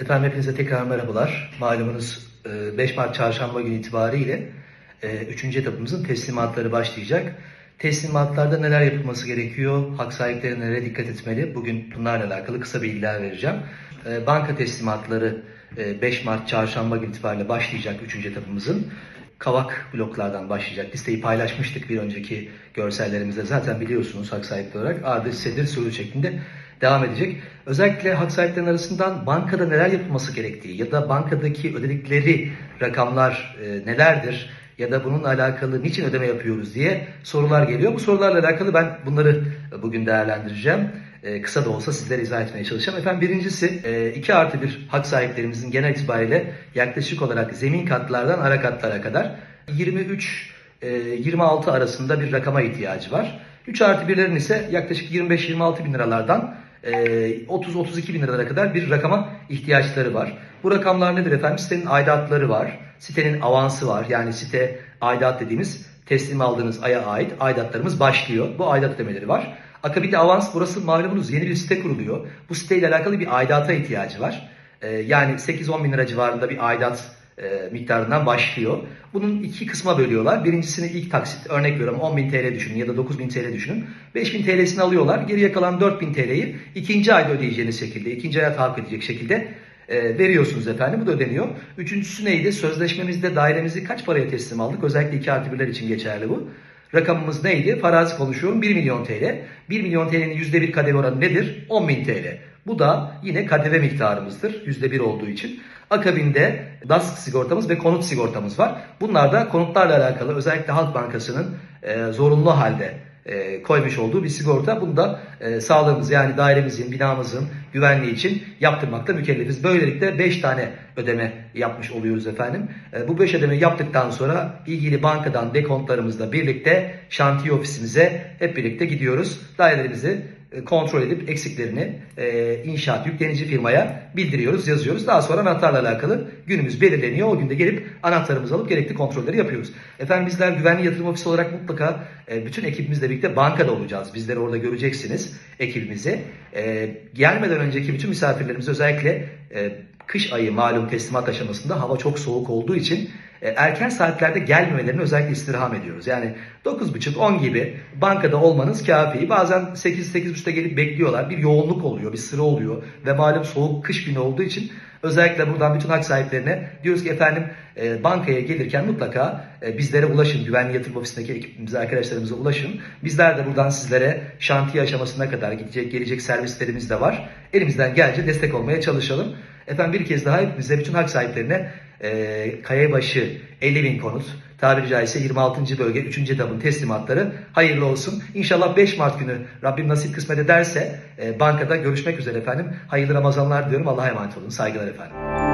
Efendim hepinize tekrar merhabalar. Malumunuz e, 5 Mart çarşamba günü itibariyle 3. etapımızın teslimatları başlayacak. Teslimatlarda neler yapılması gerekiyor? Hak sahipleri nereye dikkat etmeli? Bugün bunlarla alakalı kısa bilgiler vereceğim. E, Banka teslimatları e, 5 Mart çarşamba günü itibariyle başlayacak 3. etapımızın. Kavak bloklardan başlayacak. Listeyi paylaşmıştık bir önceki görsellerimizde. Zaten biliyorsunuz hak sahipleri olarak Ardı Sedir Sürü şeklinde devam edecek. Özellikle hak sahiplerinin arasından bankada neler yapılması gerektiği ya da bankadaki ödedikleri rakamlar e, nelerdir ya da bununla alakalı niçin ödeme yapıyoruz diye sorular geliyor. Bu sorularla alakalı ben bunları bugün değerlendireceğim. E, kısa da olsa sizlere izah etmeye çalışacağım. Efendim birincisi e, 2 artı 1 hak sahiplerimizin genel itibariyle yaklaşık olarak zemin katlardan ara katlara kadar 23 e, 26 arasında bir rakama ihtiyacı var. 3 artı 1'lerin ise yaklaşık 25-26 bin liralardan e, 30-32 bin liralara kadar bir rakama ihtiyaçları var. Bu rakamlar nedir efendim? Sitenin aidatları var. Sitenin avansı var. Yani site aidat dediğimiz teslim aldığınız aya ait aidatlarımız başlıyor. Bu aidat ödemeleri var. Akabinde avans burası malumunuz yeni bir site kuruluyor. Bu siteyle alakalı bir aidata ihtiyacı var. E, yani 8-10 bin lira civarında bir aidat e, miktarından başlıyor. Bunun iki kısma bölüyorlar. Birincisini ilk taksit örnek veriyorum 10.000 TL düşünün ya da 9.000 TL düşünün. 5.000 TL'sini alıyorlar. Geriye kalan 4.000 TL'yi ikinci ayda ödeyeceğiniz şekilde, ikinci aya tahakkuk edecek şekilde e, veriyorsunuz efendim. Bu da ödeniyor. Üçüncüsü neydi? Sözleşmemizde dairemizi kaç paraya teslim aldık? Özellikle 2 artı 1'ler için geçerli bu. Rakamımız neydi? Farazi konuşuyorum 1 milyon TL. 1 milyon TL'nin %1 KDV oranı nedir? 10 bin TL. Bu da yine KDV miktarımızdır %1 olduğu için. Akabinde DASK sigortamız ve konut sigortamız var. Bunlar da konutlarla alakalı özellikle Halk Bankası'nın e, zorunlu halde e, koymuş olduğu bir sigorta. Bunu da e, sağlığımız yani dairemizin, binamızın güvenliği için yaptırmakta mükellefiz. Böylelikle 5 tane ödeme yapmış oluyoruz efendim. E, bu 5 ödeme yaptıktan sonra ilgili bankadan dekontlarımızla birlikte şantiye ofisimize hep birlikte gidiyoruz. Dairelerimizi kontrol edip eksiklerini e, inşaat yüklenici firmaya bildiriyoruz, yazıyoruz. Daha sonra anahtarla alakalı günümüz belirleniyor. O günde gelip anahtarımızı alıp gerekli kontrolleri yapıyoruz. Efendim bizler güvenli yatırım ofisi olarak mutlaka e, bütün ekibimizle birlikte bankada olacağız. Bizleri orada göreceksiniz ekibimizi. E, gelmeden önceki bütün misafirlerimiz özellikle e, kış ayı malum teslimat aşamasında hava çok soğuk olduğu için e, erken saatlerde gelmemelerini özellikle istirham ediyoruz. Yani 9.30-10 gibi bankada olmanız kafi. Bazen 8-8.30'da gelip bekliyorlar. Bir yoğunluk oluyor, bir sıra oluyor ve malum soğuk kış günü olduğu için özellikle buradan bütün hak sahiplerine diyoruz ki efendim e, bankaya gelirken mutlaka e, bizlere ulaşın. Güvenli yatırım ofisindeki ekibimize, arkadaşlarımıza ulaşın. Bizler de buradan sizlere şantiye aşamasına kadar gidecek, gelecek servislerimiz de var. Elimizden gelince destek olmaya çalışalım. Efendim bir kez daha hepimize, bütün hak sahiplerine e, Kayabaşı 50 bin konut, tabiri caizse 26. bölge 3. etapın teslimatları hayırlı olsun. İnşallah 5 Mart günü Rabbim nasip kısmet ederse e, bankada görüşmek üzere efendim. Hayırlı Ramazanlar diyorum. Allah'a emanet olun. Saygılar efendim.